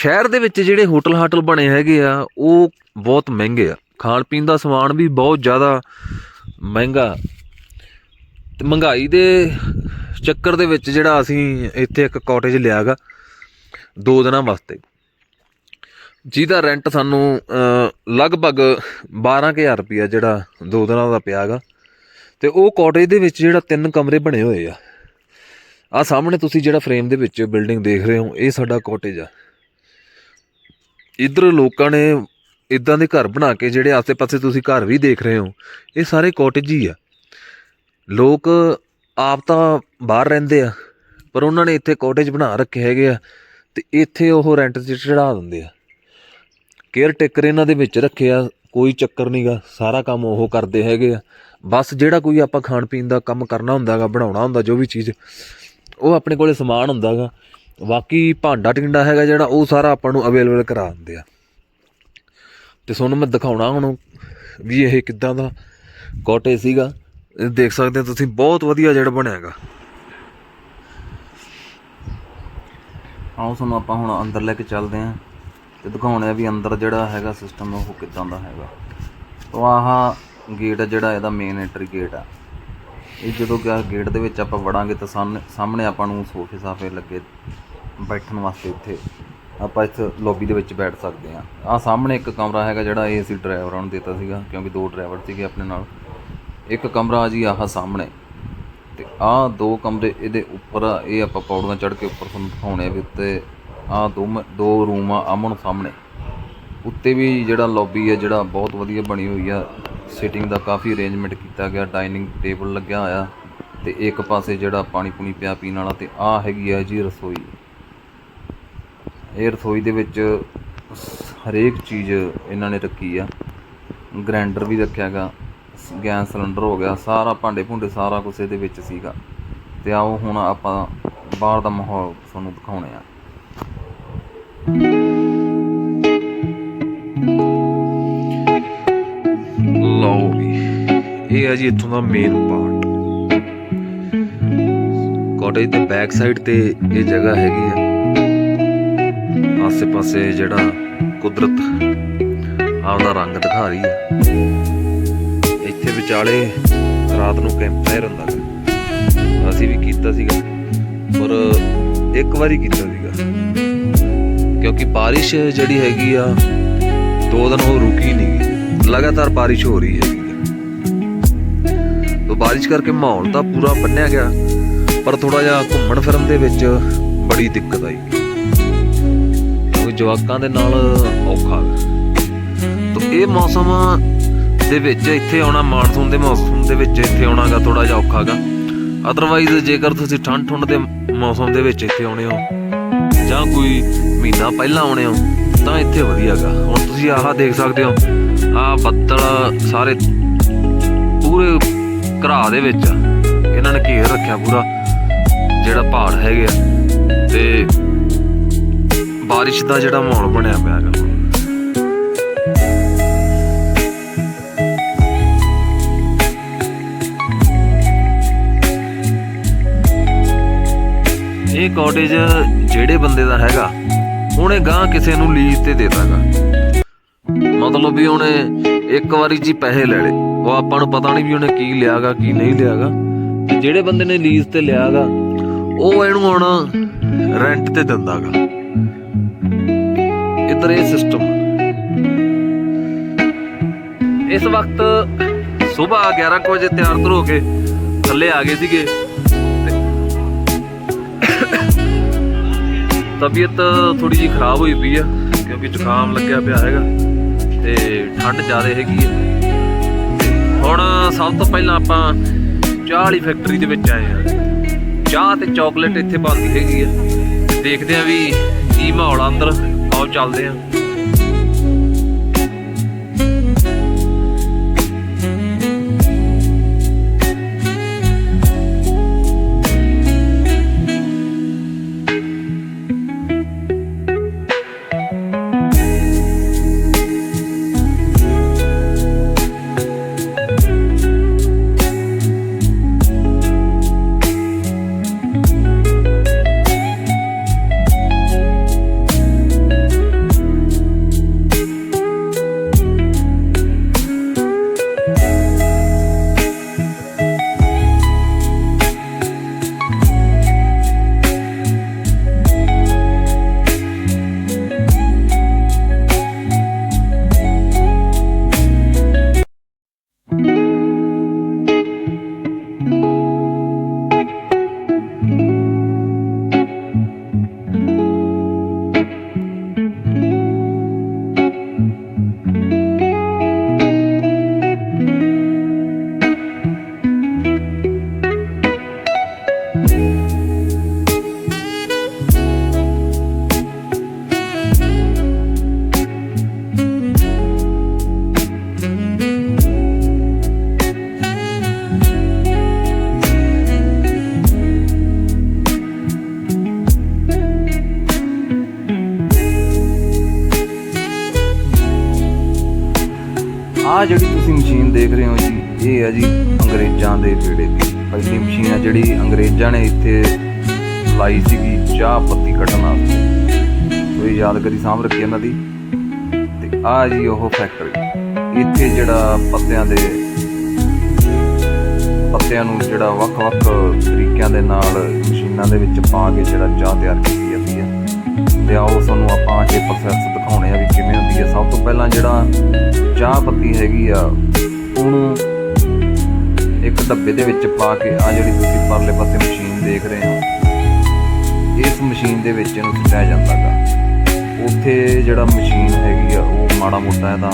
ਸ਼ਹਿਰ ਦੇ ਵਿੱਚ ਜਿਹੜੇ ਹੋਟਲ ਹਾਟਲ ਬਣੇ ਹੈਗੇ ਆ ਉਹ ਬਹੁਤ ਮਹਿੰਗੇ ਆ। ਖਾਣ ਪੀਣ ਦਾ ਸਮਾਨ ਵੀ ਬਹੁਤ ਜ਼ਿਆਦਾ ਮਹਿੰਗਾ। ਤੇ ਮਹਿੰਗਾਈ ਦੇ ਚੱਕਰ ਦੇ ਵਿੱਚ ਜਿਹੜਾ ਅਸੀਂ ਇੱਥੇ ਇੱਕ ਕਾਟੇਜ ਲਿਆਗਾ ਦੋ ਦਿਨਾਂ ਵਾਸਤੇ। ਜਿਹਦਾ ਰੈਂਟ ਸਾਨੂੰ ਅਹ, ਲਗਭਗ 12000 ਰੁਪਇਆ ਜਿਹੜਾ ਦੋ ਦਿਨਾਂ ਦਾ ਪਿਆਗਾ। ਤੇ ਉਹ ਕਾਟੇਜ ਦੇ ਵਿੱਚ ਜਿਹੜਾ ਤਿੰਨ ਕਮਰੇ ਬਣੇ ਹੋਏ ਆ। ਆ ਸਾਹਮਣੇ ਤੁਸੀਂ ਜਿਹੜਾ ਫਰੇਮ ਦੇ ਵਿੱਚ ਬਿਲਡਿੰਗ ਦੇਖ ਰਹੇ ਹੋ ਇਹ ਸਾਡਾ ਕਾਟੇਜ ਆ। ਇੱਧਰ ਲੋਕਾਂ ਨੇ ਇਦਾਂ ਦੇ ਘਰ ਬਣਾ ਕੇ ਜਿਹੜੇ ਆਸੇ-ਪਾਸੇ ਤੁਸੀਂ ਘਰ ਵੀ ਦੇਖ ਰਹੇ ਹੋ, ਇਹ ਸਾਰੇ ਕਾਟੇਜ ਹੀ ਆ। ਲੋਕ ਆਪ ਤਾਂ ਬਾਹਰ ਰਹਿੰਦੇ ਆ, ਪਰ ਉਹਨਾਂ ਨੇ ਇੱਥੇ ਕਾਟੇਜ ਬਣਾ ਰੱਖੇ ਹੈਗੇ ਆ ਤੇ ਇੱਥੇ ਉਹ ਰੈਂਟ 'ਤੇ ਚੜਾ ਦਿੰਦੇ ਆ। ਕੇਅਰ ਟੇਕਰ ਇਹਨਾਂ ਦੇ ਵਿੱਚ ਰੱਖੇ ਆ, ਕੋਈ ਚੱਕਰ ਨਹੀਂਗਾ ਸਾਰਾ ਕੰਮ ਉਹ ਕਰਦੇ ਹੈਗੇ ਆ। ਬਸ ਜਿਹੜਾ ਕੋਈ ਆਪਾਂ ਖਾਣ ਪੀਣ ਦਾ ਕੰਮ ਕਰਨਾ ਹੁੰਦਾਗਾ ਬਣਾਉਣਾ ਹੁੰਦਾ, ਜੋ ਵੀ ਚੀਜ਼, ਉਹ ਆਪਣੇ ਕੋਲੇ ਸਮਾਨ ਹੁੰਦਾਗਾ ਬਾਕੀ ਭਾਂਡਾ ਟਿੰਡਾ ਹੈਗਾ ਜਿਹੜਾ, ਉਹ ਸਾਰਾ ਆਪਾਂ ਨੂੰ ਅਵੇਲੇਬਲ ਕਰਾ ਦਿੰਦੇ ਆ। ਤੇ ਤੁਹਾਨੂੰ ਮੈਂ ਦਿਖਾਉਣਾ ਹੁਣ ਵੀ ਇਹ ਕਿੱਦਾਂ ਦਾ ਕਾਟੇਜ ਸੀਗਾ। ਇਹ ਦੇਖ ਸਕਦੇ ਤੁਸੀਂ, ਬਹੁਤ ਵਧੀਆ ਜਿਹੜਾ ਬਣਿਆ ਹੈਗਾ। ਆਓ ਤੁਹਾਨੂੰ ਆਪਾਂ ਹੁਣ ਅੰਦਰ ਲੈ ਕੇ ਚੱਲਦੇ ਆਂ ਤੇ ਦਿਖਾਉਣੇ ਆ ਵੀ ਅੰਦਰ ਜਿਹੜਾ ਹੈਗਾ ਸਿਸਟਮ ਉਹ ਕਿੱਦਾਂ ਦਾ ਹੈਗਾ। ਉਹ ਆਹ ਗੇਟ ਜਿਹੜਾ, ਇਹਦਾ ਮੇਨ ਐਂਟਰੀ ਗੇਟ ਆ। ਇਹ ਜਦੋਂ ਗਿਆ ਗੇਟ ਦੇ ਵਿੱਚ ਆਪਾਂ ਵੜਾਂਗੇ ਤਾਂ ਸਾਹਮਣੇ ਸਾਹਮਣੇ ਆਪਾਂ ਨੂੰ ਸੋਫੇ ਸਾਫੇ ਲੱਗੇ ਬੈਠਣ ਵਾਸਤੇ ਇੱਥੇ। ਆਪਾਂ ਇੱਥੇ ਲੌਬੀ ਦੇ ਵਿੱਚ ਬੈਠ ਸਕਦੇ ਆ ਆ ਸਾਹਮਣੇ ਇੱਕ ਕਮਰਾ ਹੈਗਾ ਜਿਹੜਾ ਇਹ ਅਸੀਂ ਡਰਾਈਵਰਾਂ ਨੂੰ ਦਿੱਤਾ ਸੀਗਾ, ਕਿਉਂਕਿ ਦੋ ਡਰਾਈਵਰ ਸੀਗੇ ਆਪਣੇ ਨਾਲ। ਇੱਕ ਕਮਰਾ ਜੀ ਆਹ ਸਾਹਮਣੇ। ਤੇ ਆਹ ਦੋ ਕਮਰੇ ਇਹਦੇ ਉੱਪਰ ਆ, ਇਹ ਆਪਾਂ ਪੌੜੀਆਂ ਚੜ੍ਹ ਕੇ ਉੱਪਰ ਤੁਹਾਨੂੰ ਦਿਖਾਉਣੇ ਆ ਵੀ ਉੱਤੇ ਆਹ ਦੋ ਦੋ ਰੂਮ ਆ ਆਮਣ ਸਾਹਮਣੇ। ਉੱਤੇ ਵੀ ਜਿਹੜਾ ਲੌਬੀ ਆ ਜਿਹੜਾ ਬਹੁਤ ਵਧੀਆ ਬਣੀ ਹੋਈ ਆ ਸਿਟਿੰਗ ਦਾ ਕਾਫੀ ਅਰੇਂਜਮੈਂਟ ਕੀਤਾ ਗਿਆ ਡਾਈਨਿੰਗ ਟੇਬਲ ਲੱਗਿਆ ਹੋਇਆ ਤੇ ਇੱਕ ਪਾਸੇ ਜਿਹੜਾ ਪਾਣੀ ਪੂਣੀ ਪਿਆ ਪੀਣ ਵਾਲਾ ਤੇ ਆਹ ਹੈਗੀ ਆ ਜੀ ਰਸੋਈ। ਇਹ ਰਸੋਈ ਦੇ ਵਿੱਚ ਹਰੇਕ ਚੀਜ਼ ਇਹਨਾਂ ਨੇ ਰੱਖੀ ਆ। ਗ੍ਰਾਈਂਡਰ ਵੀ ਰੱਖਿਆ ਗਾ ਗੈਸ ਸਿਲੰਡਰ ਹੋ ਗਿਆ, ਸਾਰਾ ਭਾਂਡੇ ਭੁੰਡੇ ਸਾਰਾ ਕੁਝ ਇਹਦੇ ਵਿੱਚ ਸੀਗਾ। ਤੇ ਆਓ ਹੁਣ ਆਪਾਂ ਬਾਹਰ ਦਾ ਮਾਹੌਲ ਤੁਹਾਨੂੰ ਦਿਖਾਉਣੇ ਆ। ਇਹ ਹੈ ਜੀ ਇੱਥੋਂ ਦਾ ਮੇਨ ਪਾਰਟ ਕਾਟੇਜ ਦੇ ਬੈਕ ਸਾਈਡ ਤੇ ਇਹ ਜਗ੍ਹਾ ਹੈਗੀ ਆ। ਆਸੇ-ਪਾਸੇ ਜਿਹੜਾ ਕੁਦਰਤ ਆਪਦਾ ਰੰਗ ਦਿਖਾ ਰਹੀ ਹੈ ਇੱਥੇ ਵਿਚਾਲੇ ਰਾਤ ਨੂੰ ਕੈਂਪ ਫਾਇਰ ਹੁੰਦਾ ਅਸੀਂ ਵੀ ਕੀਤਾ ਸੀਗਾ। ਪਰ ਇੱਕ ਵਾਰੀ ਕੀਤਾ ਸੀਗਾ। ਕਿਉਂਕਿ ਬਾਰਿਸ਼ ਜਿਹੜੀ ਹੈਗੀ ਆ, ਦੋ ਦਿਨ ਉਹ ਰੁਕੀ ਨਹੀਂ ਲਗਾਤਾਰ ਬਾਰਿਸ਼ ਹੋ ਰਹੀ ਹੈਗੀ। ਬਾਰਿਸ਼ ਕਰਕੇ ਮਾਹੌਲ ਤਾਂ ਪੂਰਾ ਬੰਨਿਆ ਗਿਆ, ਪਰ ਥੋੜਾ ਜਿਹਾ ਘੁੰਮਣ ਫਿਰਨ ਦੇ ਵਿੱਚ ਬੜੀ ਦਿੱਕਤ ਆਈ। ਕਿਉਂਕਿ ਜਵਾਕਾਂ ਦੇ ਨਾਲ ਔਖਾ। ਹੈ ਤਾਂ ਇਹ ਮੌਸਮ ਦੇ ਵਿੱਚ ਇੱਥੇ ਆਉਣਾ, ਮਾਨਸੂਨ ਦੇ ਮੌਸਮ ਦੇ ਵਿੱਚ ਇੱਥੇ ਆਉਣਾਗਾ ਥੋੜਾ ਜਿਹਾ ਔਖਾਗਾ। ਅਦਰਵਾਈਜ਼ ਜੇਕਰ ਤੁਸੀਂ ਠੰਡ ਠੁੰਡ ਦੇ ਮੌਸਮ ਦੇ ਵਿੱਚ ਇੱਥੇ ਆਉਣੇ ਹੋ, ਜਾਂ ਕੋਈ ਮਹੀਨਾ ਪਹਿਲਾਂ ਆਉਣੇ ਹੋ, ਤਾਂ ਇੱਥੇ ਵਧੀਆਗਾ। ਹੁਣ ਤੁਸੀਂ ਆਹ ਦੇਖ ਸਕਦੇ ਹੋ, ਆਹ ਬੱਦਲ ਸਾਰੇ ਪੂਰੇ ਘਰਾ ਦੇ ਵਿੱਚ ਆ। ਇਹਨਾਂ ਨੇ ਘੇਰ ਰੱਖਿਆ ਪੂਰਾ, ਜਿਹੜਾ ਪਹਾੜ ਹੈਗੇ ਆ। ਤੇ ਬਾਰਿਸ਼ ਦਾ ਜਿਹੜਾ ਮਾਹੌਲ ਬਣਿਆ ਪਿਆ ਹੈਗਾ। ਇਹ ਕਾਟੇਜ ਜਿਹੜੇ ਬੰਦੇ ਦਾ ਹੈਗਾ, ਉਹਨੇ ਗਾਂ ਕਿਸੇ ਨੂੰ ਲੀਜ਼ ਤੇ ਦੇ ਦਾਗਾ ਮਤਲਬ ਵੀ ਉਹਨੇ ਇੱਕ ਵਾਰੀ ਜੀ ਪੈਸੇ ਲੈ ਲਏ। ਉਹ ਆਪਾਂ ਨੂੰ ਪਤਾ ਨਹੀਂ ਵੀ ਉਹਨੇ ਕੀ ਲਿਆਗਾ, ਕੀ ਨਹੀਂ ਲਿਆਗਾ। ਤੇ ਜਿਹੜੇ ਬੰਦੇ ਨੇ ਲੀਜ਼ ਤੇ ਲਿਆਗਾ, ਉਹ ਇਹਨੂੰ ਹੁਣ ਰੈਂਟ ਤੇ ਦਿੰਦਾਗਾ। ਇਧਰ ਇਹ ਸਿਸਟਮ ਇਸ ਵਕਤ ਸਵੇਰ 11 ਕੁ ਵਜੇ ਤਿਆਰ ਤੁਰ ਹੋ ਕੇ ਥੱਲੇ ਆ ਗਏ ਸੀਗੇ। ਤਬੀਅਤ ਥੋੜੀ ਜਿਹੀ ਖਰਾਬ ਹੋਈ ਪਈ ਆ, ਕਿਉਂਕਿ ਜ਼ੁਕਾਮ ਲੱਗਿਆ ਪਿਆ ਹੈਗਾ। ਤੇ ਠੰਡ ਜ਼ਿਆਦਾ ਹੈਗੀ ਆ। ਹੁਣ ਸਭ ਤੋਂ ਪਹਿਲਾਂ ਆਪਾਂ ਚਾਹ ਵਾਲੀ ਫੈਕਟਰੀ ਦੇ ਵਿੱਚ ਆਏ ਆ ਚਾਹ ਤੇ ਚਾਕਲੇਟ ਇੱਥੇ ਬਣਦੀ ਹੈਗੀ ਆ। ਦੇਖਦੇ ਆ ਵੀ ਕੀ ਮਾਹੌਲ ਆ ਅੰਦਰ। ਆਓ ਚੱਲਦੇ ਆ ਆਹ ਜਿਹੜੀ ਤੁਸੀਂ ਮਸ਼ੀਨ ਦੇਖ ਰਹੇ ਹੋ ਜੀ, ਇਹ ਹੈ ਜੀ ਅੰਗਰੇਜ਼ਾਂ ਦੇ ਵੇਲੇ ਦੀ। ਪਹਿਲੀ ਮਸ਼ੀਨ ਹੈ ਜਿਹੜੀ ਅੰਗਰੇਜ਼ਾਂ ਨੇ ਇੱਥੇ ਲਾਈ ਸੀਗੀ, ਚਾਹ ਪੱਤੀ ਕੱਢਣ ਵਾਸਤੇ। ਕੋਈ ਯਾਦਗਾਰੀ ਸਾਂਭ ਰੱਖੀ ਇਹਨਾਂ ਦੀ। ਤੇ ਆਹ ਜੀ ਉਹ ਫੈਕਟਰੀ ਇੱਥੇ ਜਿਹੜਾ ਪੱਤਿਆਂ ਦੇ ਪੱਤਿਆਂ ਨੂੰ ਜਿਹੜਾ ਵੱਖ-ਵੱਖ ਤਰੀਕਿਆਂ ਦੇ ਨਾਲ ਮਸ਼ੀਨਾਂ ਦੇ ਵਿੱਚ ਪਾ ਕੇ ਜਿਹੜਾ ਚਾਹ ਤਿਆਰ ਕੀਤੀ ਜਾਂਦੀ ਹੈ। ਤੇ ਆਓ ਤੁਹਾਨੂੰ ਆਪਾਂ ਇਹ ਪ੍ਰੋਸੈਸ ਦਿਖਾਉਣੇ ਆ ਵੀ ਪਹਿਲਾਂ ਜਿਹੜਾ ਚਾਹ ਪੱਤੀ ਹੈਗੀ ਆ, ਉਹਨੂੰ ਇੱਕ ਡੱਬੇ ਦੇ ਵਿੱਚ ਪਾ ਕੇ ਆ ਜਿਹੜੀ ਤੁਸੀਂ ਪਰਲੇ ਪਾਸੇ ਮਸ਼ੀਨ ਦੇਖ ਰਹੇ ਹੋ, ਇਸ ਮਸ਼ੀਨ ਦੇ ਵਿੱਚ ਇਹਨੂੰ ਸੁੱਟਿਆ ਜਾਂਦਾ ਗਾ। ਉੱਥੇ ਜਿਹੜਾ ਮਸ਼ੀਨ ਹੈਗੀ ਆ, ਉਹ ਮਾੜਾ ਮੋਟਾ ਇਹਦਾ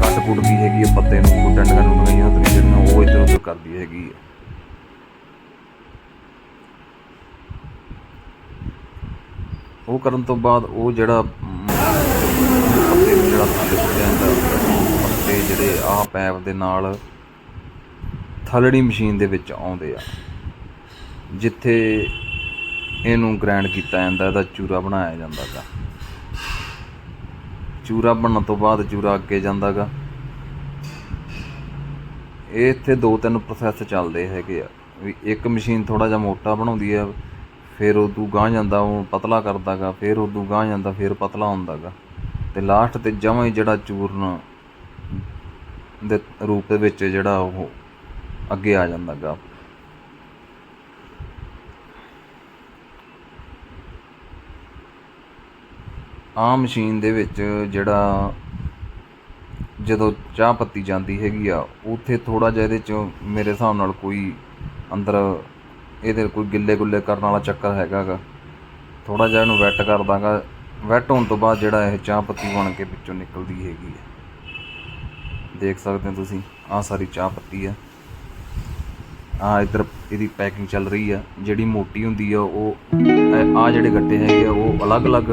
ਕੱਟ ਕੁੱਟਦੀ ਹੈਗੀ ਆ, ਪੱਤੇ ਨੂੰ ਕੁੱਟਣ ਕਰਨ ਨੂੰ ਗਈਆਂ ਜਿਹੜੀਆਂ ਉਹ ਇੱਧਰ ਉੱਧਰ ਕਰਦੀ ਹੈਗੀ ਆ। ਉਹ ਕਰਨ ਤੋਂ ਬਾਅਦ ਉਹ ਜਿਹੜਾ ਜਿਹੜਾ ਥੱਲੇ ਪੱਤੇ ਜਿਹੜੇ ਆਹ ਪੈਪ ਦੇ ਨਾਲ ਥਲੜੀ ਮਸ਼ੀਨ ਦੇ ਵਿੱਚ ਆਉਂਦੇ ਆ। ਜਿੱਥੇ ਇਹਨੂੰ ਗ੍ਰਾਈਂਡ ਕੀਤਾ ਜਾਂਦਾ, ਇਹਦਾ ਚੂਰਾ ਬਣਾਇਆ ਜਾਂਦਾ ਗਾ। ਚੂਰਾ ਬਣਨ ਤੋਂ ਬਾਅਦ ਚੂਰਾ ਅੱਗੇ ਜਾਂਦਾ ਗਾ। ਇਹ ਇੱਥੇ ਦੋ ਤਿੰਨ ਪ੍ਰੋਸੈਸ ਚੱਲਦੇ ਹੈਗੇ ਆ। ਵੀ ਇੱਕ ਮਸ਼ੀਨ ਥੋੜਾ ਜਿਹਾ ਮੋਟਾ ਬਣਾਉਂਦੀ ਆ, ਫਿਰ ਉਦੋਂ ਗਾਂ ਜਾਂਦਾ, ਉਹ ਪਤਲਾ ਕਰਦਾਗਾ ਫਿਰ ਉਦੋਂ ਗਾਂ ਜਾਂਦਾ, ਫਿਰ ਪਤਲਾ ਹੁੰਦਾਗਾ ਅਤੇ ਲਾਸਟ ਤੇ ਜਮਾਂ ਹੀ ਜਿਹੜਾ ਚੂਰਨ ਦੇ ਰੂਪ ਦੇ ਵਿੱਚ ਜਿਹੜਾ ਉਹ ਅੱਗੇ ਆ ਜਾਂਦਾ ਗਾ। ਆਮ ਮਸ਼ੀਨ ਦੇ ਵਿੱਚ ਜਿਹੜਾ ਜਦੋਂ ਚਾਹ ਪੱਤੀ ਜਾਂਦੀ ਹੈਗੀ ਆ, ਉੱਥੇ ਥੋੜਾ ਜਿਹਾ ਇਹਦੇ ਚ ਮੇਰੇ ਹਿਸਾਬ ਨਾਲ ਕੋਈ ਅੰਦਰ ਇਹਦੇ ਕੋਈ ਗਿੱਲੇ ਗੁੱਲੇ ਕਰਨ ਵਾਲਾ ਚੱਕਰ ਹੈਗਾਗਾ ਥੋੜਾ ਜਿਹਾ ਇਹਨੂੰ ਵੈਟ ਕਰ ਦਾਂਗਾ। ਵੈਟ ਹੋਣ ਤੋਂ ਬਾਅਦ ਜਿਹੜਾ ਇਹ ਚਾਹ ਪੱਤੀ ਬਣ ਕੇ ਵਿੱਚੋਂ ਨਿਕਲਦੀ ਹੈਗੀ ਹੈ। ਦੇਖ ਸਕਦੇ ਹੋ ਤੁਸੀਂ, ਆਹ ਸਾਰੀ ਚਾਹ ਪੱਤੀ ਆ। ਆ ਇਧਰ ਇਹਦੀ ਪੈਕਿੰਗ ਚੱਲ ਰਹੀ ਆ। ਜਿਹੜੀ ਮੋਟੀ ਹੁੰਦੀ ਆ, ਉਹ ਆ ਜਿਹੜੇ ਗੱਟੇ ਹੈਗੇ ਆ, ਉਹ ਅਲੱਗ-ਅਲੱਗ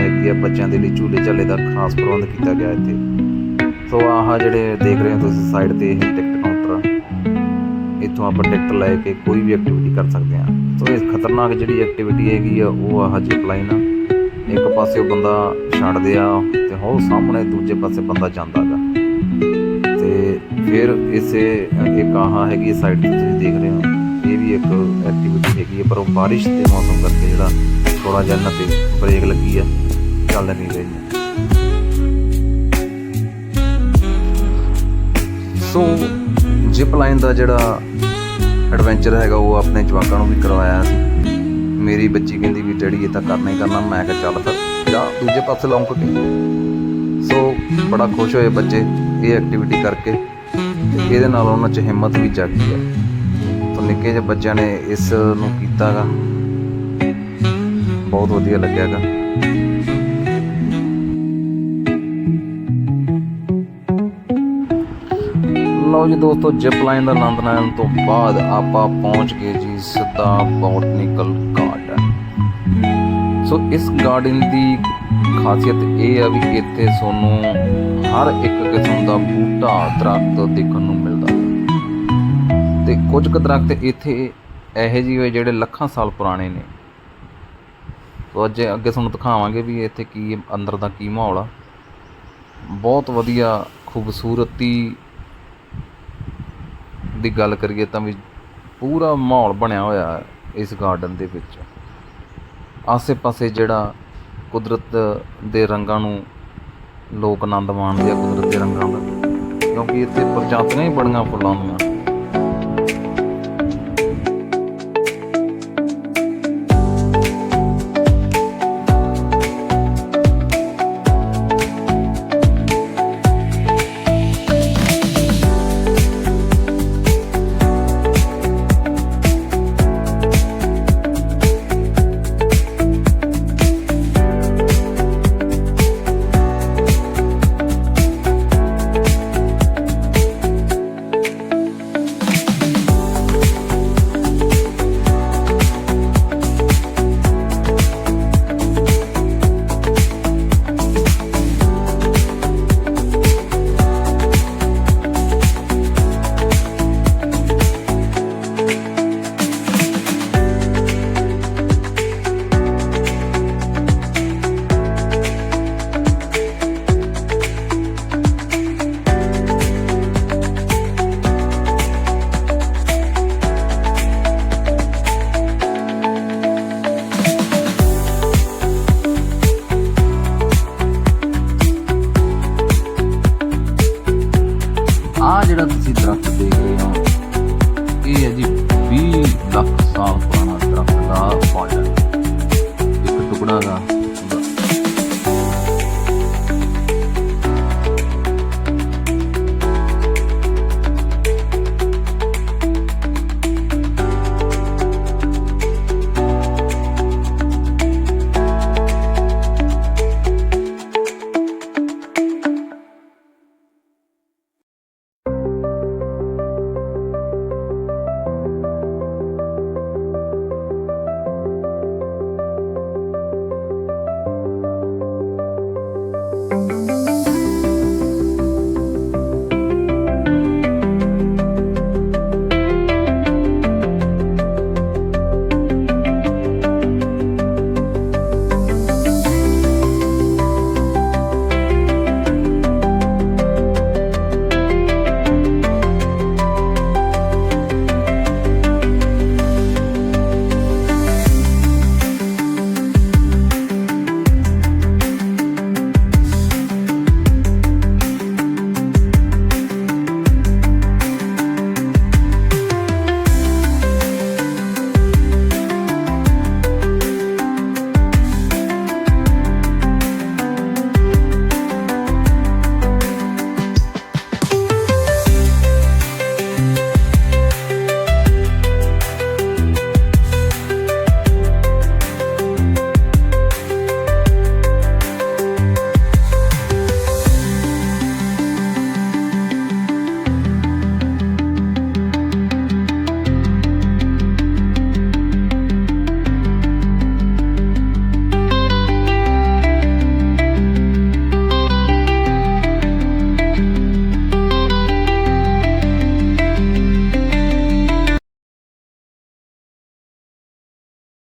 ਹੈਗੀ ਆ ਬੱਚਿਆਂ ਦੇ ਲਈ ਝੂਲੇ ਝਾਲੇ ਦਾ ਖਾਸ ਪ੍ਰਬੰਧ ਕੀਤਾ ਗਿਆ ਇੱਥੇ। ਸੋ ਆਹ ਜਿਹੜੇ ਦੇਖ ਰਹੇ ਹੋ ਤੁਸੀਂ ਸਾਈਡ ਤੇ ਇਹ ਟਿਕਟ ਕਾਊਂਟਰ ਆ। ਇੱਥੋਂ ਆਪਾਂ ਟਿਕਟ ਲੈ ਕੇ ਕੋਈ ਵੀ ਐਕਟੀਵਿਟੀ ਕਰ ਸਕਦੇ ਆ ਸੋ ਇਹ ਖਤਰਨਾਕ ਜਿਹੜੀ ਐਕਟੀਵਿਟੀ ਹੈਗੀ ਆ, ਉਹ ਆਹ ਜਿਪ ਲਾਈਨ ਆ ਇੱਕ ਪਾਸੇ ਉਹ ਬੰਦਾ ਛੱਡਦੇ ਆ ਤੇ ਹੋ ਸਾਹਮਣੇ ਦੂਜੇ ਪਾਸੇ ਬੰਦਾ ਜਾਂਦਾ ਗਾ। ਤੇ ਫਿਰ ਇਸੇ, ਇੱਕ ਆਹ ਹੈਗੀ ਸਾਈਡ ਤੇ ਤੁਸੀਂ ਦੇਖ ਰਹੇ ਹੋ। ਇਹ ਵੀ ਇੱਕ ਐਕਟੀਵਿਟੀ ਹੈਗੀ ਹੈ ਪਰ ਉਹ ਬਾਰਿਸ਼ ਦੇ ਮੌਸਮ ਕਰਕੇ ਜਿਹੜਾ ਥੋੜਾ ਜਿਹਾ ਇਹਨਾਂ ਤੇ ਬ੍ਰੇਕ ਲੱਗੀ ਆ, ਚੱਲ ਨਹੀਂ ਰਹੀ। ਸੋ ਜਿਪ ਲਾਈਨ ਦਾ ਜਿਹੜਾ ਐਡਵੈਂਚਰ ਹੈਗਾ, ਉਹ ਆਪਣੇ ਜਵਾਕਾਂ ਨੂੰ ਵੀ ਕਰਵਾਇਆ ਸੀ। ਮੇਰੀ ਬੱਚੀ ਕਹਿੰਦੀ ਵੀ, ਡੈਡੀ, ਇਹ ਤਾਂ ਕਰਨਾ ਹੀ ਕਰਨਾ। ਮੈਂ ਕਿਹਾ, ਚੱਲ ਫਿਰ, ਜਾ, ਦੂਜੇ ਪਾਸੇ ਲੌਂਕ ਕੇ। ਸੋ ਬੜਾ ਖੁਸ਼ ਹੋਏ ਬੱਚੇ ਇਹ ਐਕਟੀਵਿਟੀ ਕਰਕੇ। ਇਹਦੇ ਨਾਲ ਉਹਨਾਂ 'ਚ ਹਿੰਮਤ ਵੀ ਜਾਗੀ ਹੈ ਤਾਂ ਨਿੱਕੇ ਜਿਹੇ ਬੱਚਿਆਂ ਨੇ ਇਸ ਨੂੰ ਕੀਤਾਗਾ ਬਹੁਤ ਵਧੀਆ ਲੱਗਿਆਗਾ ਲਓ ਜੀ ਦੋਸਤੋ ਜਿਪ ਲਾਈਨ ਦਾ ਆਨੰਦ ਲੈਣ ਤੋਂ ਬਾਅਦ ਆਪਾਂ ਪਹੁੰਚ ਗਏ ਜੀ ਸਿੱਧਾ ਬੋਟਨੀਕਲ ਗਾਰਡਨ ਸੋ ਇਸ ਗਾਰਡਨ ਦੀ ਖਾਸੀਅਤ ਇਹ ਆ ਵੀ ਇੱਥੇ ਤੁਹਾਨੂੰ ਹਰ ਇੱਕ ਕਿਸਮ ਦਾ ਬੂਟਾ ਦਰਖਤ ਦੇਖਣ ਨੂੰ ਮਿਲਦਾ। ਤੇ ਕੁਝ ਕੁ ਦਰਖਤ ਇੱਥੇ ਇਹੋ ਜਿਹੇ ਜਿਹੜੇ ਲੱਖਾਂ ਸਾਲ ਪੁਰਾਣੇ ਨੇ। ਸੋ ਅੱਜ ਅੱਗੇ ਤੁਹਾਨੂੰ ਦਿਖਾਵਾਂਗੇ ਵੀ ਇੱਥੇ ਕੀ ਅੰਦਰ ਦਾ ਕੀ ਮਾਹੌਲ ਆ। ਬਹੁਤ ਵਧੀਆ ਖੂਬਸੂਰਤੀ ਦੀ ਗੱਲ ਕਰੀਏ ਤਾਂ ਵੀ ਪੂਰਾ ਮਾਹੌਲ ਬਣਿਆ ਹੋਇਆ ਹੈ ਇਸ ਗਾਰਡਨ ਦੇ ਵਿੱਚ। ਆਸੇ-ਪਾਸੇ ਜਿਹੜਾ ਕੁਦਰਤ ਦੇ ਰੰਗਾਂ ਨੂੰ ਲੋਕ ਆਨੰਦ ਮਾਣਦੇ ਆ, ਕੁਦਰਤ ਦੇ ਰੰਗਾਂ ਦਾ। ਕਿਉਂਕਿ ਇੱਥੇ ਪ੍ਰਜਾਤੀਆਂ ਹੀ ਬੜੀਆਂ ਫੁੱਲਾਂ ਦੀਆਂ